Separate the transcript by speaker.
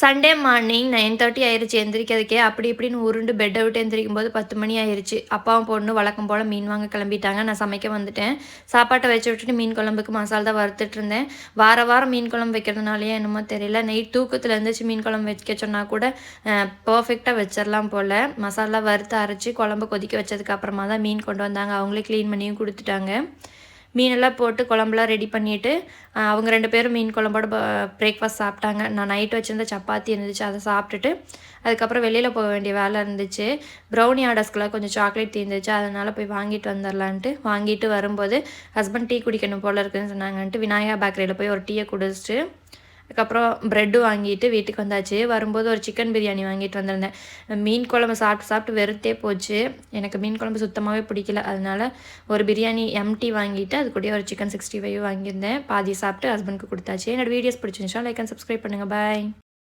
Speaker 1: Sunday morning nine thirty ஆயிடுச்சு எந்திரிக்கிறதுக்கே அப்படி இப்படின்னு உருண்டு பெட்டை விட்டு எந்திரிக்கும் போது பத்து மணி ஆயிடுச்சு அப்பாவும் பொண்ணு வழக்கம் போல் மீன் வாங்க கிளம்பிட்டாங்க. நான் சமைக்க வந்துட்டேன். சாப்பாட்டை வச்சு விட்டுட்டு மீன் குழம்புக்கு மசாலா தான் வறுத்துட்டு இருந்தேன். வார வாரம் மீன் குழம்பு வைக்கிறதுனாலயே என்னமோ தெரியல. நைட் தூக்கத்தில் இருந்துச்சு மீன் குழம்பு வைக்க சொன்னால் கூட பர்ஃபெக்டாக வச்சிடலாம் போல். மசாலா வறுத்து அரைச்சி குழம்பு கொதிக்க வச்சதுக்கு அப்புறமா தான் மீன் கொண்டு வந்தாங்க. அவங்களே க்ளீன் பண்ணியும் கொடுத்துட்டாங்க. மீனெல்லாம் போட்டு குழம்புலாம் ரெடி பண்ணிவிட்டு அவங்க ரெண்டு பேரும் மீன் குழம்போட பிரேக்ஃபாஸ்ட் சாப்பிட்டாங்க. நான் நைட்டு வச்சுருந்த சப்பாத்தி இருந்துச்சு அதை சாப்பிட்டுட்டு அதுக்கப்புறம் வெளியில் போக வேண்டிய வேலை இருந்துச்சு. ப்ரௌனி ஆர்டர்ஸ்க்கெலாம் கொஞ்சம் சாக்லேட் தீர்ந்துச்சு அதனால் போய் வாங்கிட்டு வந்துடலான்ட்டு வாங்கிட்டு வரும்போது ஹஸ்பண்ட் டீ குடிக்கணும் போல் இருக்குதுன்னு சொன்னாங்கன்ட்டு விநாயகா பேக்கரியில் போய் ஒரு டீயை குடிச்சிட்டு அதுக்கப்புறம் ப்ரெட்டு வாங்கிட்டு வீட்டுக்கு வந்தாச்சு. வரும்போது ஒரு சிக்கன் பிரியாணி வாங்கிட்டு வந்திருந்தேன். மீன் குழம்பு சாப்பிட்டு சாப்பிட்டு வெறுத்தே போச்சு. எனக்கு மீன் குழம்பு சுத்தமாகவே பிடிக்கல. அதனால் ஒரு பிரியாணி எம்டி வாங்கிட்டு அது கூட ஒரு சிக்கன் சிக்ஸ்டி ஃபைவ் வாங்கியிருந்தேன். பாதி சாப்பிட்டு ஹஸ்பண்ட்க்கு கொடுத்தாச்சு. என்னோடய வீடியோஸ் பிடிச்சிருந்துச்சா லைக் அண்ட் சப்ஸ்கிரைப் பண்ணுங்கள் பாய்